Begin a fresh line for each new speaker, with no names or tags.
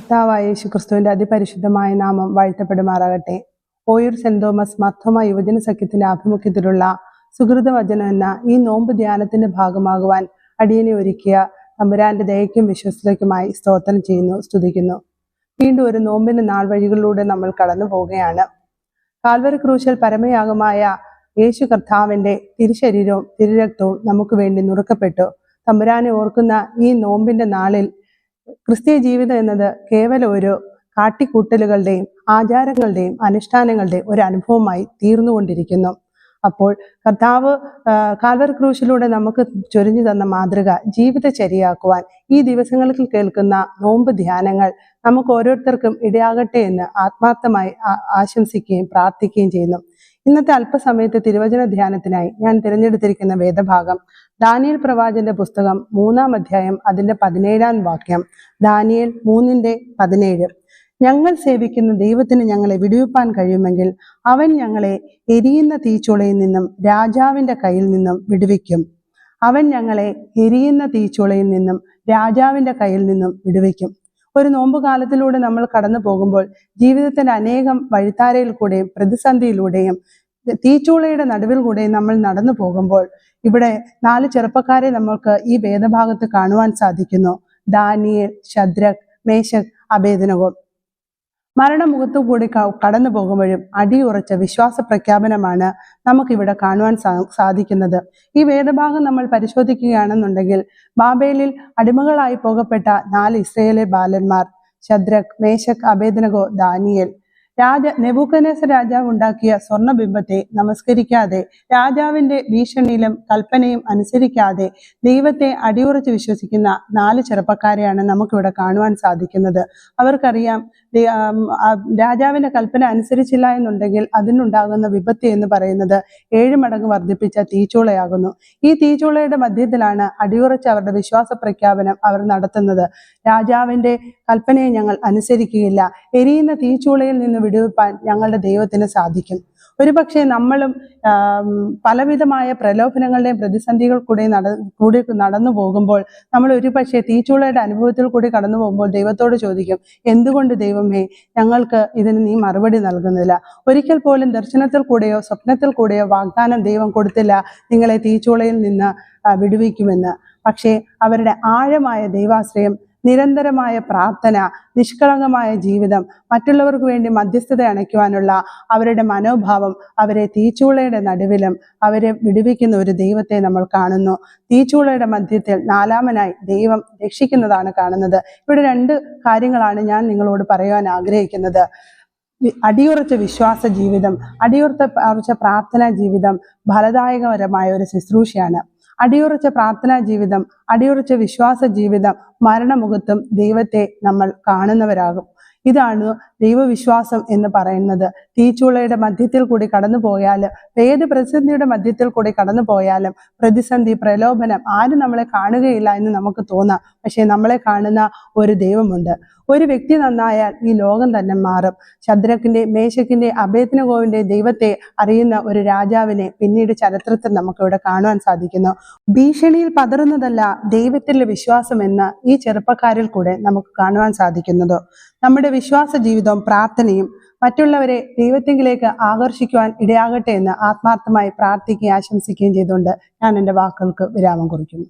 കർത്താവായ യേശുക്രിസ്തുവിന്റെ അതിപരിശുദ്ധമായ നാമം വാഴ്ത്തപ്പെടുമാറാകട്ടെ. ഓയൂർ സെന്റ് തോമസ് മർത്തോമ യുവജന സഖ്യത്തിന്റെ ആഭിമുഖ്യത്തിലുള്ള സുഹൃത വചനം എന്ന ഈ നോമ്പ് ധ്യാനത്തിന്റെ ഭാഗമാകുവാൻ അടിയനെ ഒരുക്കിയ തമ്പുരാന്റെ ദയയ്ക്കും വിശ്വസ്തയ്ക്കുമായി സ്തോത്രം ചെയ്യുന്നു സ്തുതിക്കുന്നു. വീണ്ടും ഒരു നോമ്പിന്റെ നാൾ വഴികളിലൂടെ നമ്മൾ കടന്നു പോവുകയാണ്. കാൽവരി ക്രൂശൽ പരമയാഗമായ യേശു കർത്താവിന്റെ തിരുശരീരവും തിരുരക്തവും നമുക്ക് വേണ്ടി നുറുക്കപ്പെട്ടു. തമ്പുരാനെ ഓർക്കുന്ന ഈ നോമ്പിന്റെ നാളിൽ ക്രിസ്തീയ ജീവിതം എന്നത് കേവലം ഒരു കാട്ടിക്കൂട്ടലുകളുടെയും ആചാരങ്ങളുടെയും അനുഷ്ഠാനങ്ങളുടെയും ഒരു അനുഭവമായി തീർന്നുകൊണ്ടിരിക്കുന്നു. അപ്പോൾ കർത്താവ് കാൽവർ ക്രൂശിലൂടെ നമുക്ക് ചൊരിഞ്ഞു തന്ന മാതൃക ജീവിതചര്യയാക്കുവാൻ ഈ ദിവസങ്ങളിൽ കേൾക്കുന്ന നോമ്പ് ധ്യാനങ്ങൾ നമുക്ക് ഓരോരുത്തർക്കും ഇടയാകട്ടെ എന്ന് ആത്മാർത്ഥമായി ആശംസിക്കുകയും പ്രാർത്ഥിക്കുകയും ചെയ്യുന്നു. ഇന്നത്തെ അല്പസമയത്തെ തിരുവചന ധ്യാനത്തിനായി ഞാൻ തിരഞ്ഞെടുത്തിരിക്കുന്ന വേദഭാഗം ദാനിയൽ പ്രവാചന്റെ പുസ്തകം മൂന്നാം അധ്യായം അതിന്റെ പതിനേഴാം വാക്യം. ദാനിയൽ മൂന്നിന്റെ പതിനേഴ്. ഞങ്ങൾ സേവിക്കുന്ന ദൈവത്തിന് ഞങ്ങളെ വിടുവിപ്പാൻ കഴിയുമെങ്കിൽ അവൻ ഞങ്ങളെ എരിയുന്ന തീച്ചുളയിൽ നിന്നും രാജാവിന്റെ കയ്യിൽ നിന്നും വിടുവിക്കും. അവൻ ഞങ്ങളെ എരിയുന്ന തീച്ചുളയിൽ നിന്നും രാജാവിന്റെ കയ്യിൽ നിന്നും വിടുവിക്കും. ഒരു നോമ്പ് കാലത്തിലൂടെ നമ്മൾ കടന്നു പോകുമ്പോൾ ജീവിതത്തിന്റെ അനേകം വഴിത്താരയിൽ കൂടെയും പ്രതിസന്ധിയിലൂടെയും തീച്ചൂളയുടെ നടുവിൽ കൂടെയും നമ്മൾ നടന്നു പോകുമ്പോൾ ഇവിടെ നാല് ചെറുപ്പക്കാരെ നമ്മൾക്ക് ഈ വേദഭാഗത്ത് കാണുവാൻ സാധിക്കുന്നു. ദാനിയേൽ ശദ്രക് മേശക് അഭേദനകോ മരണമുഖത്തു കൂടി കടന്നു പോകുമ്പോഴും അടിയുറച്ച വിശ്വാസ പ്രഖ്യാപനമാണ് നമുക്കിവിടെ കാണുവാൻ സാധിക്കുന്നത്. ഈ വേദഭാഗം നമ്മൾ പരിശോധിക്കുകയാണെന്നുണ്ടെങ്കിൽ ബാബേലിൽ അടിമകളായി പോകപ്പെട്ട നാല് ഇസ്രയേലെ ബാലന്മാർ ശദ്രക് മേശക് അബേദനകോ ദാനിയേൽ രാജ നെബുക്കനേസ രാജാവ് ഉണ്ടാക്കിയ സ്വർണബിംബത്തെ നമസ്കരിക്കാതെ രാജാവിന്റെ ഭീഷണിയിലും കൽപ്പനയും അനുസരിക്കാതെ ദൈവത്തെ അടിയുറച്ച് വിശ്വസിക്കുന്ന നാല് ചെറുപ്പക്കാരെയാണ് നമുക്കിവിടെ കാണുവാൻ സാധിക്കുന്നത്. അവർക്കറിയാം രാജാവിന്റെ കൽപ്പന അനുസരിച്ചില്ല എന്നുണ്ടെങ്കിൽ അതിനുണ്ടാകുന്ന വിപത്തി എന്ന് പറയുന്നത് ഏഴ് മടങ്ങ് വർദ്ധിപ്പിച്ച തീച്ചൂളയാകുന്നു. ഈ തീച്ചൂളയുടെ മധ്യത്തിലാണ് അടിയുറച്ച് അവരുടെ വിശ്വാസ പ്രഖ്യാപനം അവർ നടത്തുന്നത്. രാജാവിന്റെ കൽപ്പനയെ ഞങ്ങൾ അനുസരിക്കുകയില്ല. എരിയുന്ന തീച്ചൂളയിൽ നിന്ന് വിടുവിപ്പാൻ ഞങ്ങളുടെ ദൈവത്തിന് സാധിക്കും. ഒരുപക്ഷെ നമ്മളും പലവിധമായ പ്രലോഭനങ്ങളുടെയും പ്രതിസന്ധികൾ കൂടെ നട കൂടി നടന്നു പോകുമ്പോൾ നമ്മൾ ഒരുപക്ഷെ തീച്ചൂളയുടെ അനുഭവത്തിൽ കൂടി കടന്നു പോകുമ്പോൾ ദൈവത്തോട് ചോദിക്കും എന്തുകൊണ്ട് ദൈവമേ ഞങ്ങൾക്ക് ഇതിന് നീ മറുപടി നൽകുന്നില്ല? ഒരിക്കൽ പോലും ദർശനത്തിൽ കൂടെയോ സ്വപ്നത്തിൽ കൂടെയോ വാഗ്ദാനം ദൈവം കൊടുത്തില്ല നിങ്ങളെ തീച്ചൂളയിൽ നിന്ന് വിടുവിക്കുമെന്ന്. പക്ഷേ അവരുടെ ആഴമായ ദൈവാശ്രയം നിരന്തരമായ പ്രാർത്ഥന നിഷ്കളങ്കമായ ജീവിതം മറ്റുള്ളവർക്ക് വേണ്ടി മധ്യസ്ഥത അണയ്ക്കുവാനുള്ള അവരുടെ മനോഭാവം അവരെ തീച്ചൂളയുടെ നടുവിലും അവരെ വിടുവിക്കുന്ന ഒരു ദൈവത്തെ നമ്മൾ കാണുന്നു. തീച്ചൂളയുടെ മധ്യത്തിൽ നാലാമനായി ദൈവം രക്ഷിക്കുന്നതാണ് കാണുന്നത്. ഇവിടെ രണ്ട് കാര്യങ്ങളാണ് ഞാൻ നിങ്ങളോട് പറയുവാൻ ആഗ്രഹിക്കുന്നത്. അടിയുറച്ച വിശ്വാസ ജീവിതം അടിയുറച്ച പ്രാർത്ഥനാ ജീവിതം ഫലദായകപരമായ ഒരു ശുശ്രൂഷയാണ്. അടിയുറച്ച പ്രാർത്ഥനാ ജീവിതം അടിയുറച്ച വിശ്വാസ ജീവിതം മരണമുഖത്തും ദൈവത്തെ നമ്മൾ കാണുന്നവരാകും. ഇതാണ് ദൈവവിശ്വാസം എന്ന് പറയുന്നത്. തീച്ചൂളയുടെ മധ്യത്തിൽ കൂടി കടന്നു പോയാലും ഏത് പ്രതിസന്ധിയുടെ മധ്യത്തിൽ കൂടി കടന്നു പോയാലും പ്രതിസന്ധി പ്രലോഭനം ആരും നമ്മളെ കാണുകയില്ല എന്ന് നമുക്ക് തോന്നാം. പക്ഷേ നമ്മളെ കാണുന്ന ഒരു ദൈവമുണ്ട്. ഒരു വ്യക്തി നന്നായാൽ ഈ ലോകം തന്നെ മാറും. ശദ്രക്കിന്റെ മേശക്കിന്റെ അഭേദ്നഗോവിന്റെ ദൈവത്തെ അറിയുന്ന ഒരു രാജാവിനെ പിന്നീട് ചരിത്രത്തിൽ നമുക്ക് ഇവിടെ കാണുവാൻ സാധിക്കുന്നു. ഭീഷണിയിൽ പതറുന്നതല്ല ദൈവത്തിലെ വിശ്വാസം എന്ന് ഈ ചെറുപ്പക്കാരിൽ കൂടെ നമുക്ക് കാണുവാൻ സാധിക്കുന്നത്. നമ്മുടെ വിശ്വാസ ജീവിതവും പ്രാർത്ഥനയും മറ്റുള്ളവരെ ദൈവത്തെങ്കിലേക്ക് ആകർഷിക്കുവാൻ ഇടയാകട്ടെ എന്ന് ആത്മാർത്ഥമായി പ്രാർത്ഥിക്കുകയും ആശംസിക്കുകയും ചെയ്തുകൊണ്ട് ഞാൻ എന്റെ വാക്കുകൾക്ക് വിരാമം കുറിക്കുന്നു.